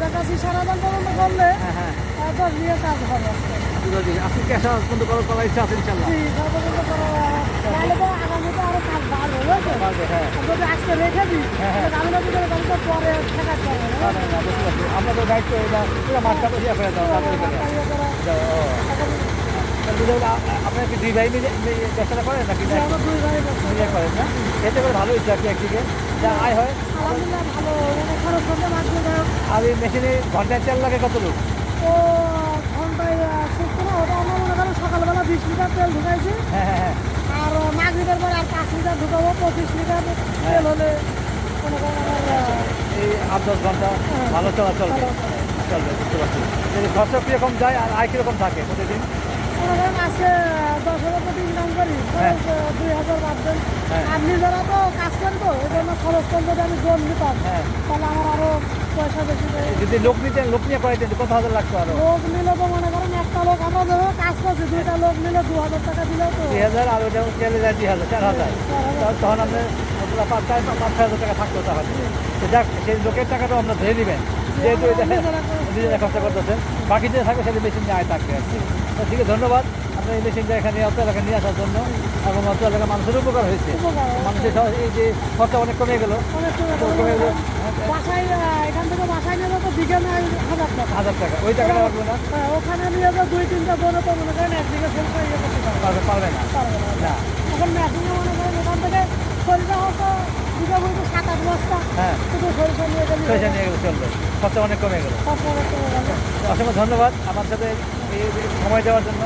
কাছাকাছি সারাদিন পর্যন্ত করলে হ্যাঁ হ্যাঁ দশ বিঘা কাজ হবে আজকে। দুটো দিকে আজকে ক্যাশ পর্যন্ত করার করার ইচ্ছা আছে ইনশাল্লাহ জি, সর্বপ্রথম তাহলে তো আগামীতে আরও কাজ বাড়বে বুঝেছেন? পারবে, আর যদি আজকে রেখে দিই। তাহলে আমি তো পরে ঠেকাতে পারব না। না, না, না, বুঝতে পারছি। আমরা তো দায়িত্ব এটা পুরো দাও আপনারা কি দুই ভাই মিলে ব্যবসাটা করেন নাকি আমরা দুই ভাই ব্যবসা করেন না? এতে করে ভালো হচ্ছে আর কি একদিকে। যা আয় হয়। আর এই মেশিনে ঘন্টায় তেল লাগে কত লোক? ও ঘন্টায় সত্তর ওটা আমরা মনে করেন সকালবেলা বিশ লিটার তেল ঢুকাইছি। হ্যাঁ হ্যাঁ হ্যাঁ। আর মাগরিবের পর আর পাঁচ লিটার ঢুকাবো। পঁচিশ লিটার তেল হলে মনে করেন এই আট দশ ঘণ্টা ভালো চলা চলবে। বুঝতে পারছি। খরচা কীরকম যায় আর আয় কীরকম থাকে প্রতিদিন? মনে করেন আজকে দশ হাজার কোটি ইনকাম করি হ্যাঁ। দুই হাজার বাদবেন হ্যাঁ। আর নিজেরা তো কাজ করি তো এই জন্য খরচ কম যদি আমি জোন নিতাম হ্যাঁ। তাহলে আমার আরও পয়সা বেশি যদি লোক নিতে লোক নিয়ে করাইতেন কত হাজার লাগতো আরও? লোক নিলে তো মনে করেন একটা লোক আমরা যেভাবে কাজ করছি দুইটা লোক নিলে দু হাজার টাকা দিলেও তো। দুই হাজার আর ওইটা তেলে যায় দুই হাজার চার হাজার। তখন আপনার পাঁচ চার পাঁচ ছয় হাজার টাকা থাকতো তাহলে যাক সেই লোকের টাকাটাও আপনার ধরে নেবেন। যেহেতু নিজেরা খরচা করতেছেন বাকি যে থাকবে সেটা মেশিন নিয়ে আয় থাকবে আর কি। ঠিক আছে ধন্যবাদ। আপনার এই মেশিনটা এখানে অত এলাকা নিয়ে আসার জন্য এবং অত এলাকার মানুষের উপকার হয়েছে। মানুষের এই যে খরচা অনেক কমে গেল। টাকা কমে গেল। বাসায় এখান থেকে বাসায় তো হাজার টাকা। হাজার টাকা। ওই পারবে না। হ্যাঁ, ওখানে তো দুই তিনটা বোনে তো মনে করেন একদিকে ইয়ে করতে পারবে। না। পারবে না। না। এখন মেশিনে মনে করেন এখান থেকে বইতে সাত আট বস্তা। হ্যাঁ। শুধু সরিষা নিয়ে গেলে পয়সা নিয়ে গেলে চলবে। খরচা অনেক কমে গেল। অসংখ্য ধন্যবাদ আমার সাথে সময় দেওয়ার জন্য।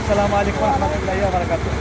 আসসালামু আলাইকুম। রহমতুল্লাহ বারাকাতুহ